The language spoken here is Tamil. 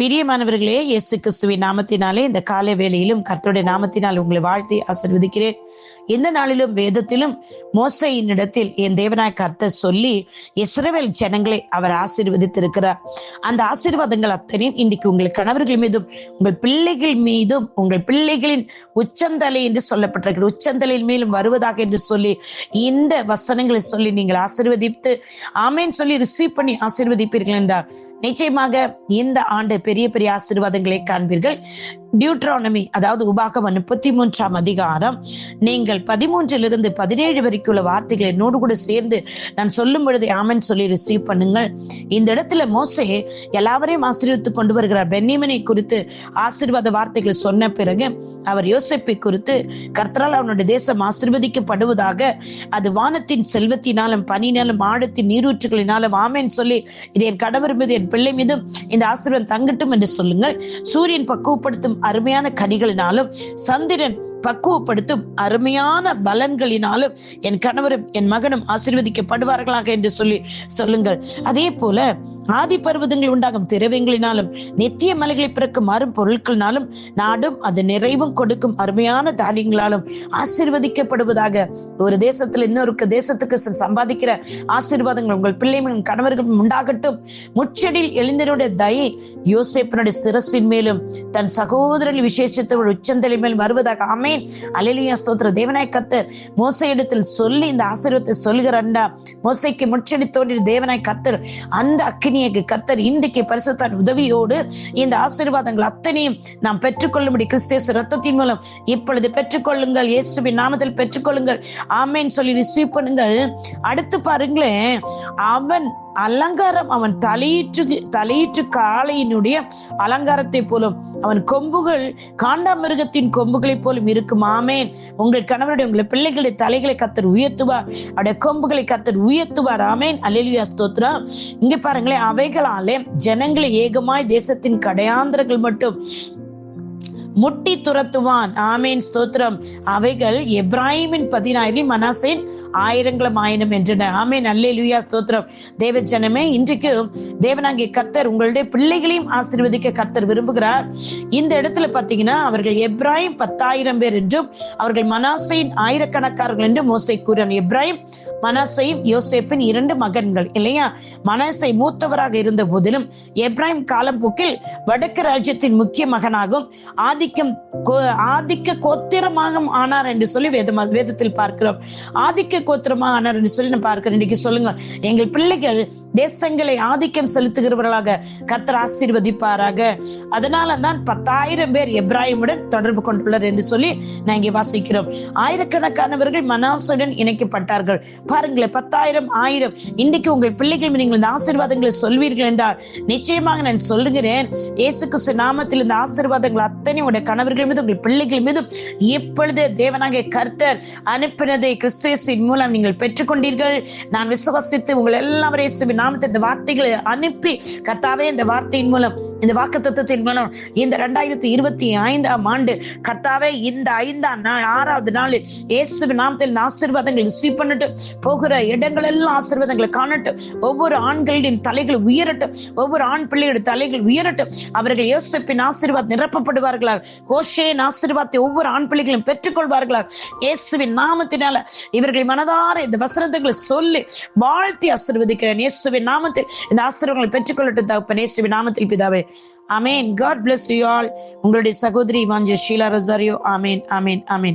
பிரியமானவர்களே இயேசு கிறிஸ்துவின் நாமத்தினாலே இந்த காலை வேளையிலும் கர்த்தருடைய நாமத்தினால் உங்களை வாழ்த்தி ஆசிர்வதிக்கிறேன். இந்த நாளிலும் வேதத்திலும் மோசையின் இடத்தில் என் தேவனாய் கர்த்தர் சொல்லி இஸ்ரவேல் ஜனங்களை அவர் ஆசீர்வதித்திருக்கிறார். அந்த ஆசீர்வாதங்கள் அத்தனையும் இன்றைக்கு உங்கள் கணவர்கள் மீதும் உங்கள் பிள்ளைகள் மீதும் உங்கள் பிள்ளைகளின் உச்சந்தலை என்று சொல்லப்பட்டிருக்கிற உச்சந்தலையில் மேலும் வருவதாக என்று சொல்லி இந்த வசனங்களை சொல்லி நீங்கள் ஆசீர்வதித்து ஆமேன் சொல்லி ரிசீவ் பண்ணி ஆசீர்வதிப்பீர்கள் என்றார். நிச்சயமாக இந்த ஆண்டு பெரிய பெரிய ஆசீர்வாதங்களை காண்பீர்கள். டியூட்ரானமி அதாவது உபாகமம் முப்பத்தி மூன்றாம் அதிகாரம். நீங்கள் பதிமூன்றிலிருந்து பதினேழு வரைக்கும் உள்ள வார்த்தைகளை என்னோடு கூட சேர்ந்து நான் சொல்லும் பொழுது ஆமன் சொல்லி ரிசீவ் பண்ணுங்கள். இந்த இடத்துல மோசே எல்லாவரையும் ஆசீர்வித்து கொண்டு வருகிறார். பென்னிமனை குறித்து ஆசீர்வாத வார்த்தைகள் சொன்ன பிறகு அவர் யோசிப்பை குறித்து கர்த்தரால் அவனுடைய தேசம் ஆசீர்வதிக்கப்படுவதாக அது வானத்தின் செல்வத்தினாலும் பனினாலும் ஆழத்தின் நீரூற்றுகளினாலும் ஆமேன் சொல்லி இது என் கடவர் மீது என் பிள்ளை மீதும் இந்த ஆசீர்வாதம் தங்கட்டும் என்று சொல்லுங்கள். சூரியன் பக்குவப்படுத்தும் அருமையான கனிகளினாலும் சந்திரன் பக்குவப்படுத்தும் அருமையான பலன்களினாலும் என் கணவரும் என் மகனும் ஆசீர்வதிக்கப்படுவார்களாக என்று சொல்லி சொல்லுங்கள். அதே போல ஆதி பர்வதங்கள் உண்டாகும் திரவியங்களினாலும் நித்திய மலைகளை பிறக்கும் அரும் பொருட்களினாலும் நாடும் அது நிறைவும் கொடுக்கும் அருமையான தானியங்களாலும் ஆசீர்வதிக்கப்படுவதாக ஒரு தேசத்துல இன்னொரு தேசத்துக்கு சம்பாதிக்கிற ஆசீர்வாதங்கள் உங்கள் பிள்ளைகளின் கணவர்களும் உண்டாகட்டும். முச்சடியில் எழுந்தனுடைய தயை யோசேப்பனுடைய சிரசின் மேலும் தன் சகோதரன் விசேஷத்தோட உச்சந்தலை மேல் வருவதாக அமேன் அலிலியா ஸ்தோத்திர தேவனாய் கத்தர் மோசையிடத்தில் சொல்லி இந்த ஆசீர்வத்தை சொல்லுகிறாண்டா மோசைக்கு முச்சடி தோன்றிய தேவனாய் கத்தர் அந்த அக்கினி அக்கினியக்கு கத்தர் இன்றைக்கு பரிசுத்தான் உதவியோடு இந்த ஆசீர்வாதங்கள் அத்தனையும் நாம் பெற்றுக்கொள்ளும்படி கிறிஸ்தேச ரத்தத்தின் மூலம் இப்பொழுது பெற்றுக்கொள்ளுங்கள். இயேசுவின் நாமத்தில் பெற்றுக்கொள்ளுங்கள். ஆமேன்னு சொல்லி ரிசீவ் பண்ணுங்கள். அடுத்து பாருங்களேன். அவன் அலங்காரம். அவன் தலையீற்று தலையீற்று காளையினுடைய அலங்காரத்தை போலும் அவன் கொம்புகள் காண்டாமிருகத்தின் கொம்புகளைப் போலும் இருக்கும். ஆமேன். உங்கள் கணவருடைய உங்களை பிள்ளைகளுடைய தலைகளை கத்தர் உயர்த்துவார். அவருடைய கொம்புகளை கத்தர் உயர்த்துவார். ஆமேன். அலிலியா ஸ்தோத்ரா இங்க பாருங்களேன் அவைகளாலே ஜனங்களை ஏகமாய் தேசத்தின் கடையாந்திரங்கள் மட்டும் முட்டி துரத்துவான். ஆமேன். ஸ்தோத்திரம். அவைகள் எப்ராஹிமின் பதினாயிரம் மனாசேன் ஆயிரங்களும் ஆயிரம் என்றன. ஆமேன். அல்லே லுயா ஸ்தோத்திரம். தேவ ஜனமே இன்றைக்கு தேவனாகிய கர்த்தர் உங்களுடைய பிள்ளைகளையும் ஆசீர்வதிக்க கர்த்தர் விரும்புகிறார். இந்த இடத்துல பாத்தீங்கன்னா அவர்கள் எப்ராஹிம் பத்தாயிரம் பேர் என்றும் அவர்கள் மனாசையின் ஆயிரக்கணக்காரர்கள் என்று மோசை கூறினார் எப்ராஹிம் மனாசையும் யோசேப்பின் இரண்டு மகன்கள் இல்லையா? மனசை மூத்தவராக இருந்த போதிலும் எப்ராஹிம் காலப்போக்கில் வடக்கு ராஜ்யத்தின் முக்கிய மகனாகும் ஆதிக்கம் ஆதிக்க கோத்திரமாக ஆனார் என்று சொல்லி வேதம் வேதத்தில் பார்க்கிறோம். ஆதிக்க கோத்திரமாக ஆனார் என்று சொல்லி நான் பார்க்கிறேன். இன்னைக்கு சொல்லுங்க எங்கள் பிள்ளைகள் தேசங்களை ஆதிக்கம் செலுத்துகிறவர்களாக கத்தர் ஆசீர்வதிப்பாராக. அதனால தான் பத்தாயிரம் பேர் எப்ராஹிமுடன் தொடர்பு கொண்டுள்ளார் என்று சொல்லி நான் இங்கே வாசிக்கிறோம். ஆயிரக்கணக்கானவர்கள் மனாசுடன் இணைக்கப்பட்டார்கள். பாருங்களேன் பத்தாயிரம் ஆயிரம். இன்னைக்கு உங்கள் பிள்ளைகள் நீங்கள் இந்த ஆசீர்வாதங்களை சொல்வீர்கள் என்றால் நிச்சயமாக நான் சொல்லுகிறேன். இயேசு கிறிஸ்து நாமத்தில் இந்த ஆசீர்வாதங்கள் அத்தனை உங்களுடைய கணவர்கள் மீதும் உங்கள் பிள்ளைகள் மீதும் இப்பொழுது தேவனாக கர்த்தர் அனுப்பினதை கிறிஸ்தேசின் மூலம் நீங்கள் பெற்றுக்கொண்டீர்கள். நான் விசுவாசித்து உங்கள் எல்லாவரையும் நாமத்தை இந்த வார்த்தைகளை அனுப்பி கர்த்தாவே இந்த வார்த்தையின் மூலம் இந்த வாக்கு தத்துவத்தின் மூலம் இந்த ரெண்டாயிரத்தி இருபத்தி ஐந்தாம் ஆண்டு கர்த்தாவே இந்த ஐந்தாம் நாள் ஆறாவது நாள் இயேசு நாமத்தில் ஆசீர்வாதங்களை ரிசீவ் பண்ணிட்டு போகிற இடங்கள் எல்லாம் ஆசீர்வாதங்களை காணட்டும் ஒவ்வொரு ஆண்களின் தலைகள் உயரட்டும் ஒவ்வொரு ஆண் பிள்ளைகளுடைய தலைகள் உயரட்டும் அவர்கள் யோசிப்பின் ஆசீர்வாத் நிரப்பப்படுவார்களா கோஷேன் ஆசீர்வாதத்தை ஒவ்வொரு ஆண் பிள்ளைகளும் பெற்றுக்கொள்வார்களாக. இயேசுவின் நாமத்தினால இவர்கள் மனதார இந்த வசனத்துகளை சொல்லி வாழ்த்தி ஆசீர்வதிக்கிறேன். இயேசுவின் நாமத்தில் இந்த ஆசீர்வங்களை பெற்றுக்கொள்ளட்டும் தகப்பன். இயேசுவின் நாமத்தில் பிதாவே. Amen God bless you all உங்களுடைய சகோதரி வாஞ்ச ஷீலா ரசாரியோ. அமேன் அமேன் அமேன்